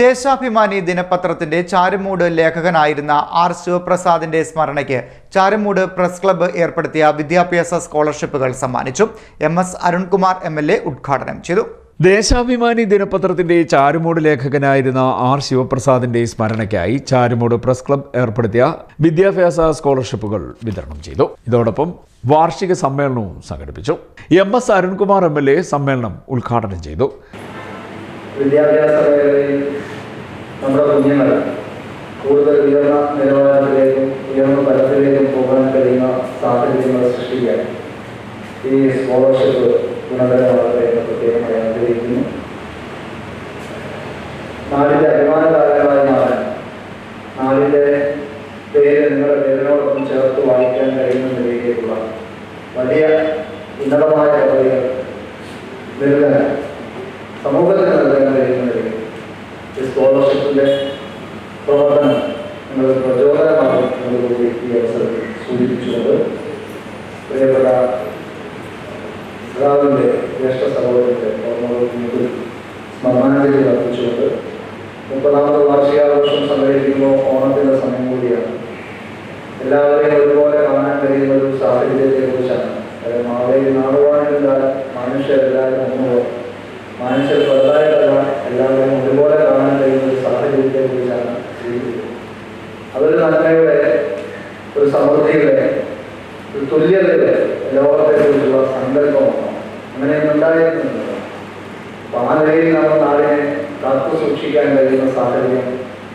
ദേശാഭിമാനി ദിനപത്രത്തിന്റെ ചാരുമൂട് ലേഖകനായിരുന്ന ആർ ശിവപ്രസാദിന്റെ സ്മരണയ്ക്ക് ചാരുമൂട് പ്രസ് ക്ലബ്ബ് ഏർപ്പെടുത്തിയ വിദ്യാഭ്യാസ സ്കോളർഷിപ്പുകൾ സമ്മാനിച്ചു. M S Arunkumar M L A ഉദ്ഘാടനം ചെയ്തു. ദേശാഭിമാനി ദിനപത്രത്തിന്റെ ചാരുമൂട് ലേഖകനായിരുന്ന ആർ ശിവപ്രസാദിന്റെ സ്മരണയ്ക്കായി ചാരുമൂട് പ്രസ് ക്ലബ് ഏർപ്പെടുത്തിയ വിദ്യാഭ്യാസ സ്കോളർഷിപ്പുകൾ വിതരണം ചെയ്തു. ഇതോടൊപ്പം വാർഷിക സമ്മേളനവും സംഘടിപ്പിച്ചു. M S Arunkumar M L A സമ്മേളനം ഉദ്ഘാടനം ചെയ്തു. വിദ്യാഭ്യാസ മേഖലയിൽ നമ്മുടെ കുഞ്ഞുങ്ങൾ കൂടുതൽ ഉയർന്ന നിലവാരത്തിലേക്കും ഉയർന്ന തലത്തിലേക്കും പോകാൻ കഴിയുന്ന സാഹചര്യങ്ങൾ സൃഷ്ടിക്കാൻ ഈ സ്കോളർഷിപ്പ് ഗുണകരമാകട്ടെ എന്ന് പ്രത്യേകമായി ആഗ്രഹിക്കുന്നു നാടിന്റെ അഭിമാനകാരങ്ങളായി മാറാൻ നാടിന്റെ പേര് നിങ്ങളുടെ പേരിനോടൊപ്പം ചേർത്ത് വായിക്കാൻ കഴിയുന്ന നിലയിലേക്കുള്ള വലിയ ഉന്നതമായ പദ്ധതികൾ നൽകാൻ സമൂഹത്തിന് നൽകാൻ ഈ സ്കോളർഷിപ്പിന്റെ പ്രവർത്തനം നിങ്ങൾ പ്രചോദനമാകും എന്നതുകൂടി ഈ അവസരത്തിൽ സൂചിപ്പിച്ചുകൊണ്ട് പ്രിയപ്പെട്ട സഖാവിന്റെ ജ്യേഷ്ഠ സഹോദരന്റെ ഓർമ്മകൾക്ക് സ്മരണാഞ്ജലി അർപ്പിച്ചുകൊണ്ട് മുപ്പതാമത് വാർഷികാഘോഷം സംഘടിപ്പിക്കുമ്പോൾ ഓണത്തിന്റെ സമയം കൂടിയാണ്. എല്ലാവരെയും ഒരുപോലെ കാണാൻ കഴിയുന്ന ഒരു സാഹചര്യത്തെ അതൊരു നന്മയുടെ ഒരു സമൃദ്ധിയുടെ ഒരു തുല്യതയുടെ ലോകത്തെക്കുറിച്ചുള്ള സങ്കല്പമാണ്. അങ്ങനെയൊന്നും ഉണ്ടായിരുന്നില്ല. അപ്പൊ ആ നിലയിൽ നമ്മുടെ നാടിനെ കാത്തു സൂക്ഷിക്കാൻ കഴിയുന്ന സാഹചര്യം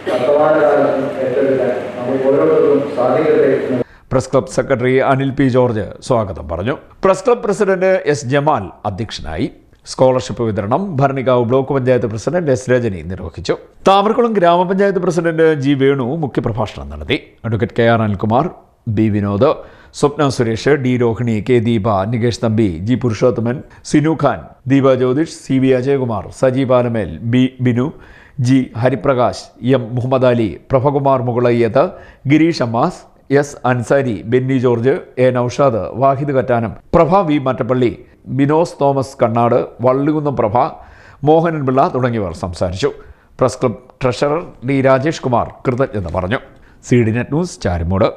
വർത്തമാനകാലത്തും ഏറ്റെടുക്കാൻ നമുക്ക് ഓരോരുത്തർക്കും സാധിക്കട്ടെ. Press club secretary Anil P George സ്വാഗതം പറഞ്ഞു. Press club president S Jamal അധ്യക്ഷനായി. സ്കോളർഷിപ്പ് വിതരണം. Bharanikavu block panchayat president S Rajani നിർവഹിച്ചു. താമരക്കുളം ഗ്രാമപഞ്ചായത്ത് പ്രസിഡന്റ് ജി വേണു മുഖ്യപ്രഭാഷണം നടത്തി. Advocate K R Anilkumar B Vinod Swapna Suresh D Rohini K Deepa Nikesh Thampi G Purushothaman Sinu Khan Deepa Jyothish C V Ajayakumar Saji Palamel B Binu G Hariprakash M Muhammad Ali Prabhakumar Mukalayyath Gireesh Ammas S Ansari Benny George A Naushad Vahid Kattanam Prabha V Mattappally Binos Thomas Kannad Vallikunnam Prabha Mohanan Pillai തുടങ്ങിയവർ സംസാരിച്ചു. Press club treasurer D Rajesh Kumar കൃതജ്ഞത പറഞ്ഞു. C D net news Charummood.